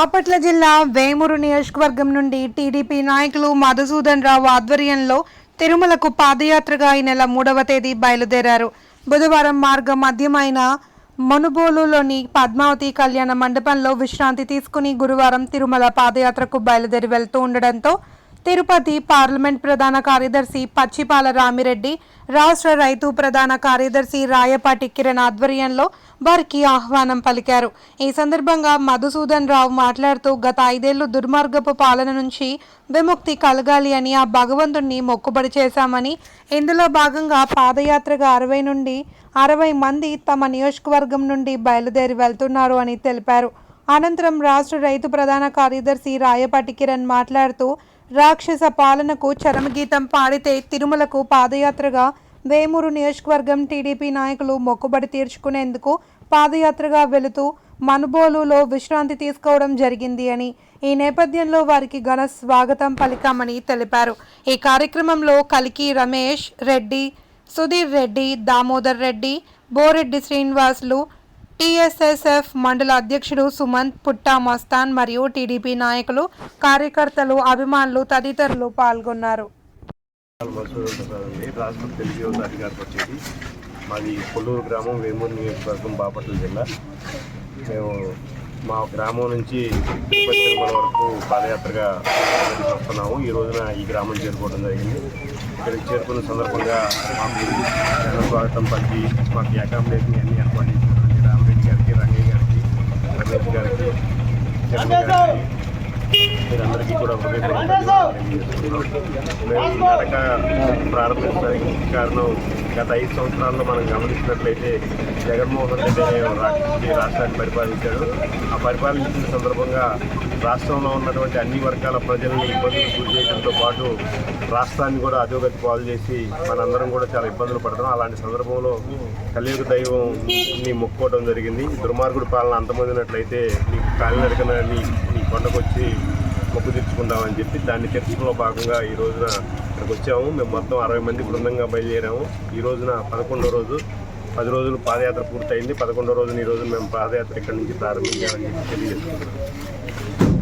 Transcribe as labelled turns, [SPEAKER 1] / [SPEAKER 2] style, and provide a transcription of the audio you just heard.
[SPEAKER 1] బాపట్ల జిల్లా వేమూరు నియోజకవర్గం నుండి టీడీపీ నాయకులు మధుసూదన్ రావు ఆధ్వర్యంలో తిరుమలకు పాదయాత్రగా ఈ నెల మూడవ తేదీ బయలుదేరారు. బుధవారం మార్గం మధ్యమైన మనుబోలులోని పద్మావతి కళ్యాణ మండపంలో విశ్రాంతి తీసుకుని గురువారం తిరుమల పాదయాత్రకు బయలుదేరి వెళ్తూ ఉండడంతో తిరుపతి పార్లమెంట్ ప్రధాన కార్యదర్శి పచ్చిపాల రామిరెడ్డి రాష్ట్ర రైతు ప్రధాన కార్యదర్శి రాయపాటి కిరణ్ ఆధ్వర్యంలో వారికి ఆహ్వానం పలికారు. ఈ సందర్భంగా మధుసూదన్ రావు మాట్లాడుతూ గత ఐదేళ్ళు దుర్మార్గపు పాలన నుంచి విముక్తి కలగాలి అని ఆ భగవంతుణ్ణి మొక్కుబడి చేశామని ఇందులో భాగంగా పాదయాత్రగా అరవై నుండి అరవై మంది తమ నియోజకవర్గం నుండి బయలుదేరి వెళ్తున్నారు అని తెలిపారు. అనంతరం రాష్ట్ర రైతు ప్రధాన కార్యదర్శి రాయపాటి కిరణ్ మాట్లాడుతూ రాక్షస పాలనకు చరమగీతం పాడితే తిరుమలకు పాదయాత్రగా వేమూరు నియోజకవర్గం టీడీపీ నాయకులు మొక్కుబడి తీర్చుకునేందుకు పాదయాత్రగా వెళుతూ మనుబోలులో విశ్రాంతి తీసుకోవడం జరిగింది అని. ఈ నేపథ్యంలో వారికి ఘన స్వాగతం పలికామని తెలిపారు. ఈ కార్యక్రమంలో కలికి రమేష్ రెడ్డి సుధీర్ రెడ్డి దామోదర్ రెడ్డి బోరెడ్డి శ్రీనివాసులు టీఎస్ఎస్ఎఫ్ మండల అధ్యక్షుడు సుమంత్ పుట్టా మస్తాన్ మరియు టీడీపీ నాయకులు కార్యకర్తలు అభిమానులు తదితరులు పాల్గొన్నారు.
[SPEAKER 2] మాది కొల్లూరు గ్రామం వేమూరు నియోజకవర్గం బాపట్ల జిల్లా. మేము మా గ్రామం నుంచి తిరుపతి తిరుమల వరకు పాదయాత్రగా వస్తున్నాము. ఈ రోజున ఈ గ్రామం చేరుకోవడం జరిగింది. ఇక్కడికి చేరుకున్న సందర్భంగా మాకు జన స్వాగతం పలికి మాకు అకామిడేషన్ అన్ని ఏర్పాటు Okay. అందరికీ కూడా హృదయపూర్వక మేము ఈ నడక ప్రారంభించడానికి కారణం గత ఐదు సంవత్సరాల్లో మనం గమనించినట్లయితే జగన్మోహన్ రెడ్డి అనే రాష్ట్రాన్ని పరిపాలించాడు. ఆ పరిపాలించిన సందర్భంగా రాష్ట్రంలో ఉన్నటువంటి అన్ని వర్గాల ప్రజల్ని ఇబ్బందులు గురి చేయడంతో పాటు రాష్ట్రాన్ని కూడా అధోగతి పాలు చేసి మనందరం కూడా చాలా ఇబ్బందులు పడుతున్నాం. అలాంటి సందర్భంలో కలియుగ దైవం ని మొక్కుకోవడం జరిగింది. దుర్మార్గుడి పాలన అంతమందినట్లయితే నీకు కాలినడకన నీ నీ కొండకొచ్చి మొక్కు తీర్చుకుందామని చెప్పి దాన్ని చర్చలో భాగంగా ఈ రోజున ఇక్కడికి వచ్చాము. మేము మొత్తం అరవై మంది బృందంగా బయలుదేరాము. ఈ రోజున పదకొండో రోజు పది రోజులు పాదయాత్ర పూర్తయింది. పదకొండో రోజున ఈ రోజు మేము పాదయాత్ర ఇక్కడి నుంచి ప్రారంభించామని చెప్పి తెలియజేస్తున్నాం